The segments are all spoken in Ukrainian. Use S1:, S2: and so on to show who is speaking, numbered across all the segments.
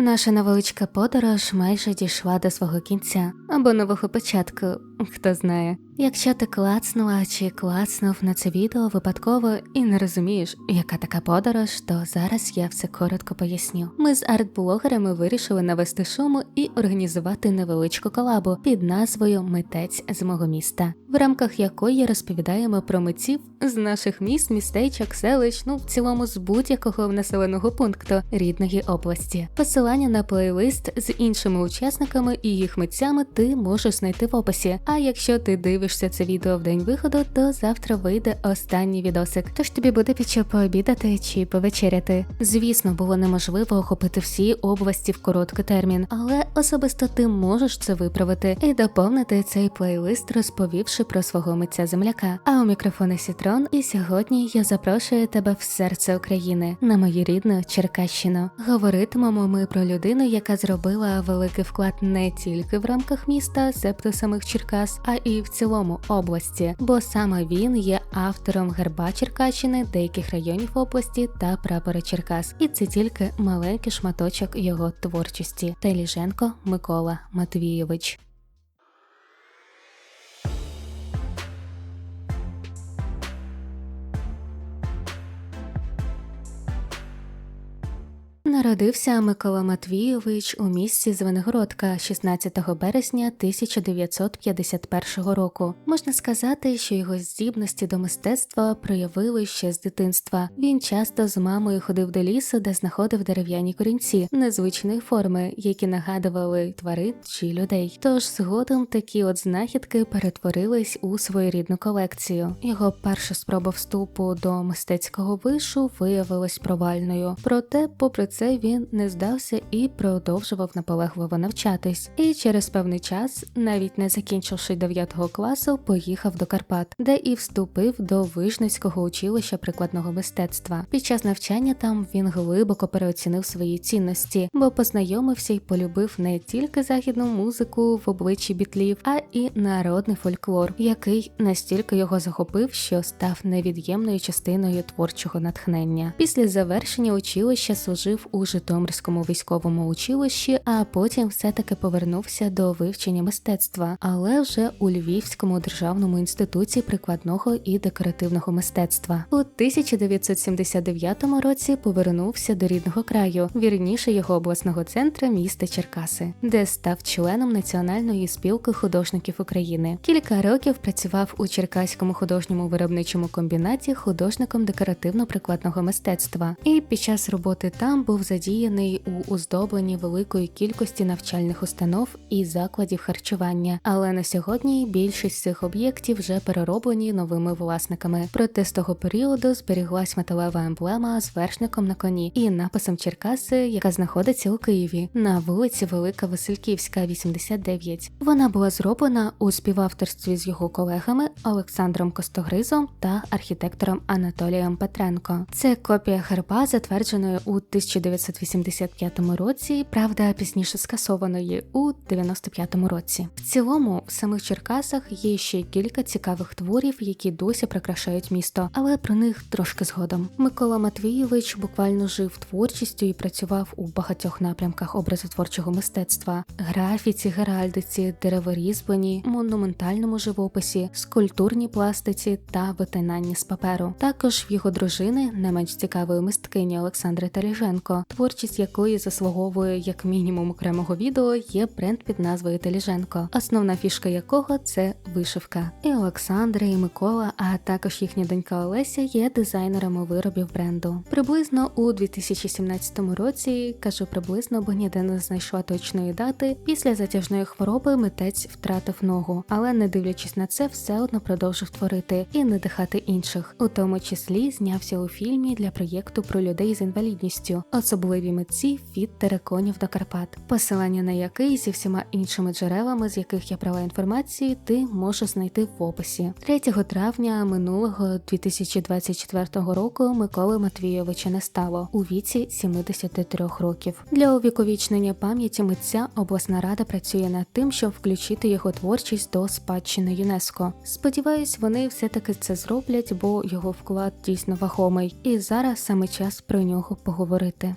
S1: Наша невеличка подорож майже дійшла до свого кінця або нового початку, хто знає. Якщо ти клацнула чи клацнув на це відео випадково і не розумієш, яка така подорож, то зараз я все коротко поясню. Ми з арт-блогерами вирішили навести шуму і організувати невеличку колабу під назвою Митець з мого міста, в рамках якої розповідаємо про митців з наших міст, містечок, селищ, ну в цілому з будь-якого населеного пункту рідної області. Посилання на плейлист з іншими учасниками і їх митцями ти можеш знайти в описі. А якщо ти дивишся це відео в день виходу, то завтра вийде останній відосик. Тож тобі буде під що пообідати чи повечеряти. Звісно, було неможливо охопити всі області в короткий термін, але особисто ти можеш це виправити і доповнити цей плейлист, розповівши про свого митця земляка. А у мікрофони Сітрон, і сьогодні я запрошую тебе в серце України на мою рідну Черкащину. Говоритимемо ми про людину, яка зробила великий вклад не тільки в рамках міста, себто самих Черкас, а і в цілому області, бо саме він є автором герба Черкащини, деяких районів області та прапора Черкас. І це тільки маленький шматочок його творчості. Теліженко Микола Матвійович. Народився Микола Матвійович у місті Звенигородка 16 березня 1951 року. Можна сказати, що його здібності до мистецтва проявили ще з дитинства. Він часто з мамою ходив до лісу, де знаходив дерев'яні корінці незвичної форми, які нагадували тварин чи людей. Тож згодом такі от знахідки перетворились у своєрідну колекцію. Його перша спроба вступу до мистецького вишу виявилась провальною. Проте, попри це він не здався і продовжував наполегливо навчатись. І через певний час, навіть не закінчивши 9 класу, поїхав до Карпат, де і вступив до Вижницького училища прикладного мистецтва. Під час навчання там він глибоко переоцінив свої цінності, бо познайомився й полюбив не тільки західну музику в обличчі бітлів, а і народний фольклор, який настільки його захопив, що став невід'ємною частиною творчого натхнення. Після завершення училища служив у Житомирському військовому училищі, а потім все-таки повернувся до вивчення мистецтва, але вже у Львівському державному інституті прикладного і декоративного мистецтва. У 1979 році повернувся до рідного краю, вірніше його обласного центру міста Черкаси, де став членом Національної спілки художників України. Кілька років працював у Черкаському художньому виробничому комбінаті художником декоративно-прикладного мистецтва, і під час роботи там був задіяний у оздобленні великої кількості навчальних установ і закладів харчування. Але на сьогодні більшість цих об'єктів вже перероблені новими власниками. Проте з того періоду зберіглась металева емблема з вершником на коні і написом Черкаси, яка знаходиться у Києві на вулиці Велика Васильківська, 89. Вона була зроблена у співавторстві з його колегами Олександром Костогризом та архітектором Анатолієм Петренко. Це копія герба, затвердженої у 1985 році, правда, пізніше скасованої у 95-му році. В цілому, в самих Черкасах є ще кілька цікавих творів, які досі прикрашають місто, але про них трошки згодом. Микола Матвійович буквально жив творчістю і працював у багатьох напрямках образотворчого мистецтва: графіці, геральдиці, дереворізьбленні, монументальному живописі, скульптурній пластиці та витинанні з паперу. Також в його дружини, не менш цікавої мисткині Олександри Таліженко, творчість якої заслуговує як мінімум окремого відео, є бренд під назвою Таліженко, основна фішка якого це вишивка. І Олександра, і Микола, а також їхня донька Олеся є дизайнерами виробів бренду. Приблизно у 2017 році, кажу приблизно, бо ніде не знайшла точної дати. Після затяжної хвороби митець втратив ногу, але не дивлячись на це, все одно продовжив творити і надихати інших, у тому числі знявся у фільмі для проєкту про людей з інвалідністю, особливі митці від тереконів до Карпат, посилання на який зі всіма іншими джерелами, з яких я брала інформацію, ти можеш знайти в описі. 3 травня минулого 2024 року Миколи Матвійовича не стало у віці 73 років. Для увіковічнення пам'яті митця обласна рада працює над тим, щоб включити його творчість до спадщини ЮНЕСКО. Сподіваюсь, вони все-таки це зроблять, бо його вклад дійсно вагомий, і зараз саме час про нього поговорити.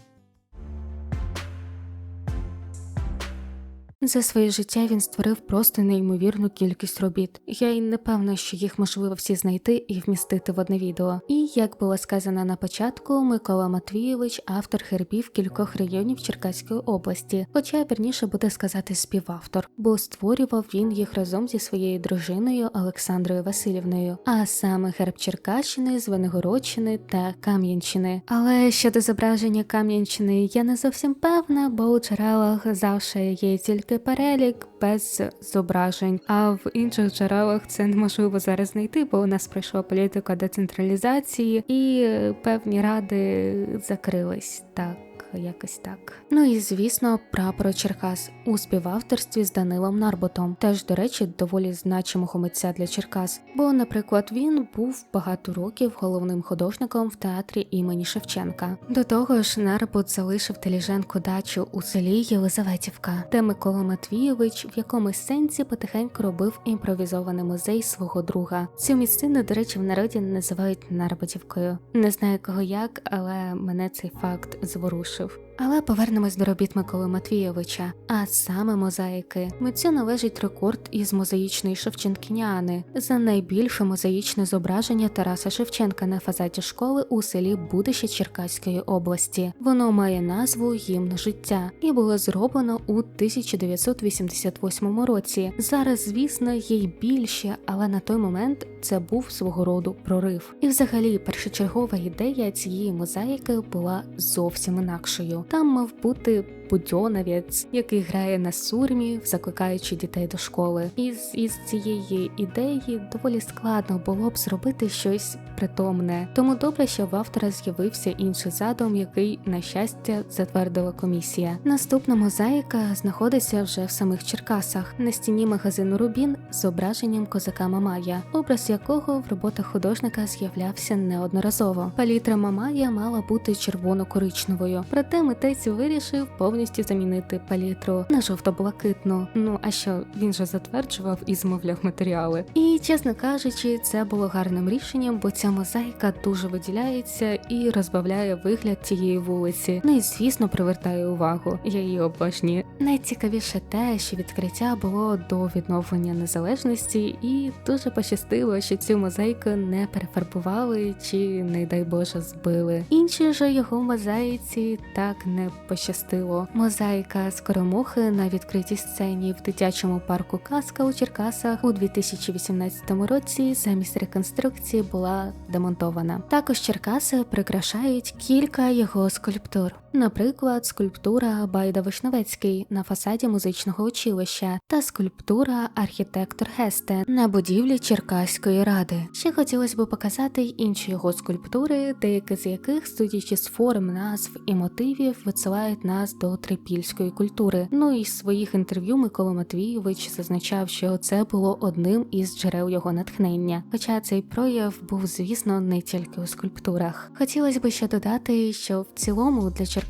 S1: За своє життя він створив просто неймовірну кількість робіт. Я й не певна, що їх можливо всі знайти і вмістити в одне відео. І як було сказано на початку, Микола Матвійович автор гербів кількох районів Черкаської області, хоча вірніше буде сказати співавтор, бо створював він їх разом зі своєю дружиною Олександрою Васильівною, а саме герб Черкащини, Звенигородщини та Кам'янщини. Але щодо зображення Кам'янщини я не зовсім певна, бо у джерелах завжди є тільки перелік без зображень, а в інших джерелах це неможливо зараз знайти, бо у нас пройшла політика децентралізації і певні ради закрились так. Якось так. Ну і звісно, прапор Черкас у співавторстві з Данилом Нарботом, теж, до речі, доволі значимого митця для Черкас. Бо, наприклад, він був багато років головним художником в театрі імені Шевченка. До того ж, Нарбут залишив Теліженку дачу у селі Єлизаветівка, де Микола Матвійович в якомусь сенсі потихеньку робив імпровізований музей свого друга. Цю місцину, до речі, в народі називають Нарботівкою. Не знаю кого як, але мене цей факт зворушив вирішив. Але повернемось до робіт Миколи Матвійовича, а саме мозаїки. Митцю належить рекорд із мозаїчної Шевченкіняни за найбільше мозаїчне зображення Тараса Шевченка на фасаді школи у селі Будище Черкаської області. Воно має назву Гімн життя і було зроблено у 1988 році. Зараз, звісно, є й більше, але на той момент це був свого роду прорив. І, взагалі, першочергова ідея цієї мозаїки була зовсім інакшою. Там мав бути будьоновець, який грає на сурмі, закликаючи дітей до школи. Із із цієї ідеї доволі складно було б зробити щось притомне. Тому добре, що в автора з'явився інший задум, який, на щастя, затвердила комісія. Наступна мозаїка знаходиться вже в самих Черкасах на стіні магазину Рубін з зображенням козака Мамая, образ якого в роботах художника з'являвся неодноразово. Палітра Мамая мала бути червоно-коричневою, проте митець вирішив повністю замінити палітру на жовто-блакитну. Ну а що він же затверджував і змовляв матеріали. І чесно кажучи, це було гарним рішенням, бо ця мозаїка дуже виділяється і розбавляє вигляд цієї вулиці. Ну і звісно привертає увагу. Я її обожнюю. Найцікавіше те, що відкриття було до відновлення незалежності, і дуже пощастило, що цю мозаїку не перефарбували чи, не дай Боже, збили. Інші ж його мозаїці так не пощастило. Мозаїка скоромухи на відкритій сцені в дитячому парку Казка у Черкасах у 2018 році замість реконструкції була демонтована. Також Черкаси прикрашають кілька його скульптур. Наприклад, скульптура Байда Вишневецький на фасаді музичного училища та скульптура архітектор Гесте на будівлі Черкаської ради. Ще хотілося б показати й інші його скульптури, деякі з яких, судячи з форм, назв і мотивів, висилають нас до трипільської культури. Ну і з своїх інтерв'ю Микола Матвійович зазначав, що це було одним із джерел його натхнення. Хоча цей прояв був, звісно, не тільки у скульптурах. Хотілося б ще додати, що в цілому для Черкаської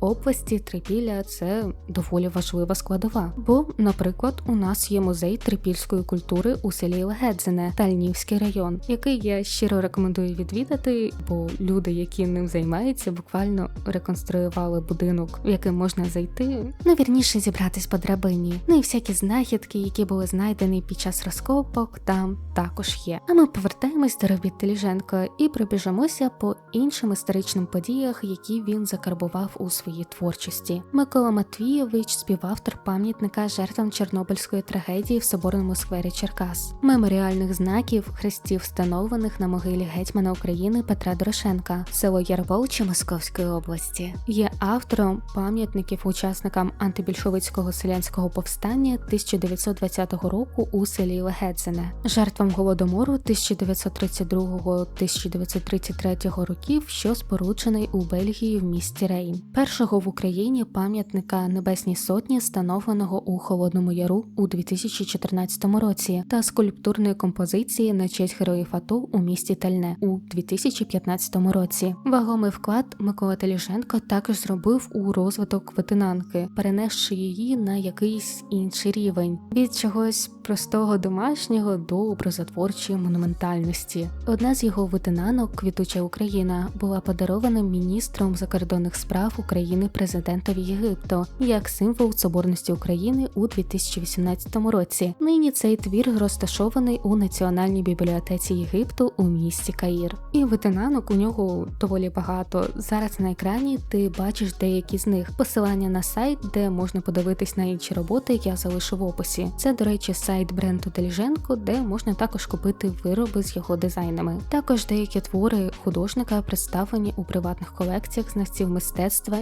S1: області Трипілля це доволі важлива складова. Бо, наприклад, у нас є музей трипільської культури у селі Легедзине, Тальнівський район, який я щиро рекомендую відвідати, бо люди, які ним займаються, буквально реконструювали будинок, в який можна зайти, ну вірніше зібратись по драбині. Ну і всякі знахідки, які були знайдені під час розкопок, там також є. А ми повертаємось до робіт Теліженко і пробіжимося по іншим історичним подіях, які він закарбував у своїй творчості. Микола Матвійович, співавтор пам'ятника жертвам Чорнобильської трагедії в соборному сквері Черкас, меморіальних знаків, хрестів, встановлених на могилі гетьмана України Петра Дорошенка, село Ярволче Московської області, є автором пам'ятників учасникам антибільшовицького селянського повстання 1920 року у селі Легедзине, жертвам голодомору 1932-1933 років, що споруджений у Бельгії в місті Рейн, першого в Україні пам'ятника Небесній Сотні, встановленого у Холодному Яру у 2014 році, та скульптурної композиції на честь героїв АТО у місті Тальне у 2015 році. Вагомий вклад Микола Теліженко також зробив у розвиток ветенанки, перенесши її на якийсь інший рівень від чогось простого домашнього до образотворчої монументальності. Одна з його витинанок Квітуча Україна була подарована міністром закордонних справ України президентові Єгипту як символ соборності України у 2018 році. Нині цей твір розташований у Національній бібліотеці Єгипту у місті Каїр. І витинанок у нього доволі багато. Зараз на екрані ти бачиш деякі з них. Посилання на сайт, де можна подивитись на інші роботи, я залишу в описі. Це, до речі, сайт бренду Деліженко, де можна також купити вироби з його дизайнами. Також деякі твори художника представлені у приватних колекціях знавців мистецтва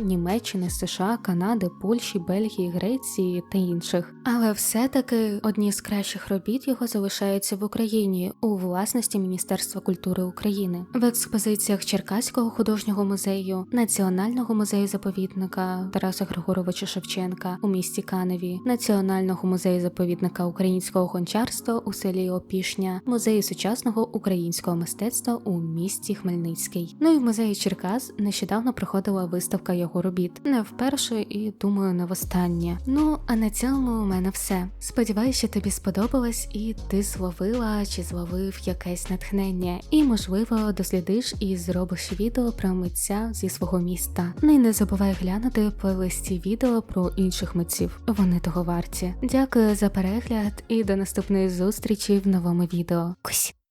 S1: Німеччини, США, Канади, Польщі, Бельгії, Греції та інших. Але все-таки одні з кращих робіт його залишаються в Україні у власності Міністерства культури України в експозиціях Черкаського художнього музею, Національного музею заповідника Тараса Григоровича Шевченка у місті Каневі, Національного музею заповідника українського гончарства у селі Опішня, музею сучасного українського мистецтва у місті Хмельницький. Ну і в музеї Черкас нещодавно проходила виставка його робіт. Не вперше і думаю, не востаннє. Ну а на цьому у мене все. Сподіваюся, що тобі сподобалось, і ти зловила чи зловив якесь натхнення, і можливо дослідиш і зробиш відео про митця зі свого міста. Ну і не забувай глянути плейлисті відео про інших митців. Вони того варті. Дякую за перегляд і до наступної зустрічі в новому відео. Кусь!